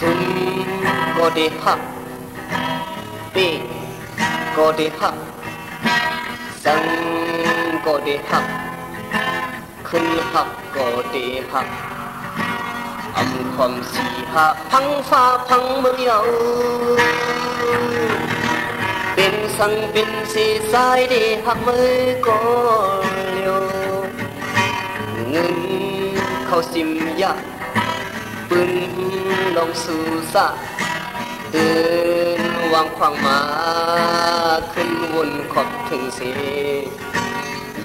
ดีฮักปีก็ดีฮักสังก็ดีฮัก ขึ้นฮักก็ดีฮักอำความสีหาพังฟ้าพังเมืองเป็นสังเป็นสีสายดีหักมือก็เลียวเงินเขาสิมยาปืน ลงสู่สะเดินวางขวางมาขึ้นวนขอบถึงสี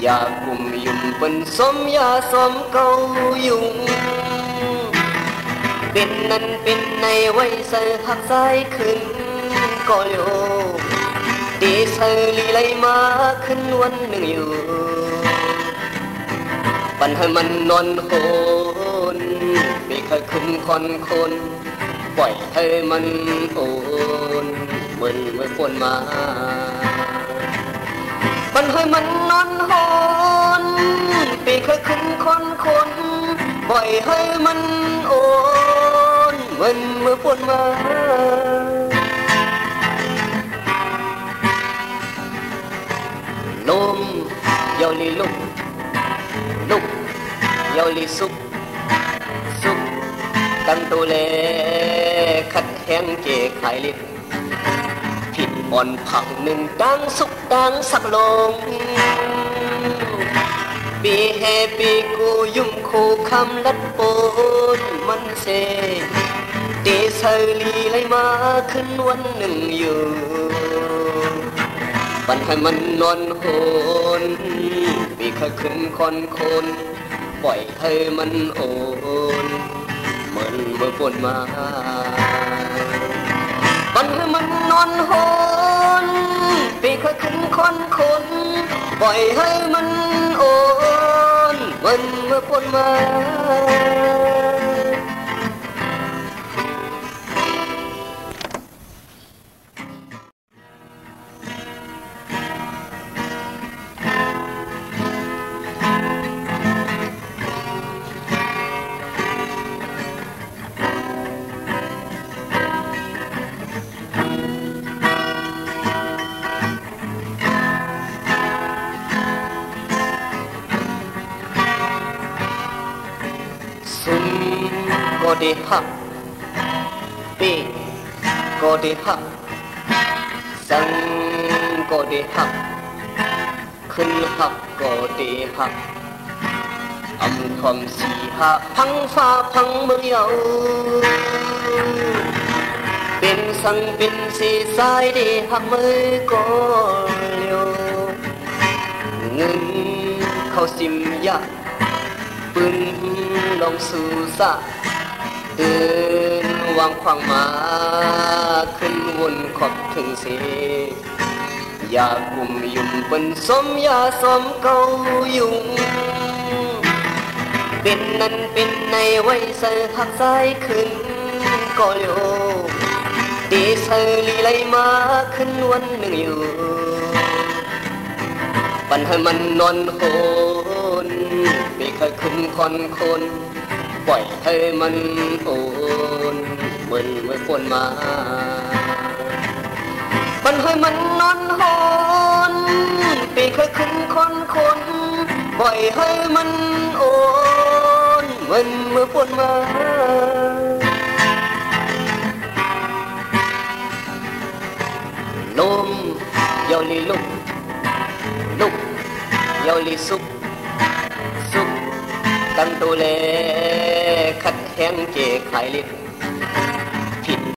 อยากกุมยุ่มเป็นสมยาสมเกายุ่งเป็นนั้นเป็นในไว้เสหักสายขึ้นก็โยดีเสลีไหลมาขึ้นวันหนึ่งอยู่ ปันให้มันนอนโห นมีเคยขึ้นคนคนปล่อยให้มันโอนเหมือนเมื่อฝนมาปันให้มันนอนโหนปีเคยขึ้นคนคนปล่อยให้มันโอนเหมือนเมื่อฝนมาลมยาลีลุกลุกยาลีสุก ตั้งตัวเลขัดแห้งเกขายลิดผิดอ่อนผักหนึ่งดังสุกดังสักลงปีแฮปีกูยุ่มคูคำลัดโอนมันเซเดซลีไหลมาขึ้นวันหนึ่งอยู่ปันให้มันนอนโหนปีเคยขึ้นคอนคนปล่อยให้มันโอนเห มันเมื่อฝนมาปันให้มันนอนโหนปีเคยขึ้นคอนคนปล่อยให้มันโอนมันเมื่อฝนมา สุมก็ดีฮักปีก็ดีฮักสังก็ดีฮักขึ้นฮักก็ดีฮักอำความสีหาพังฟ้าพังเมืองเป็นสังสีสายดีหักมือก็เลียวเงินเขาสิมยาปืนลงสู่สะเดินวางขวางมาขึ้นวนขอบถึงสีอยากกุมยุ่มเป็นสมยาสมเกายุ่งเป็นนั้นเป็นในไว้เสหักสายขึ้นก็โยดีเสลีไหลมาขึ้นวันหนึ่งอยู่ ปันให้มันนอนโห นมีเคยขึ้นคนคนปล่อยให้มันโอนเหมือนเมื่อฝนมาปันให้มันนอนโหนปีเคยขึ้นคนคนปล่อยให้มันโอนเหมือนเมื่อฝนมาลมยาลีลุกลุกยาลีสุก สุกตั้งตัวเล ขัดแห้งเกขายลิ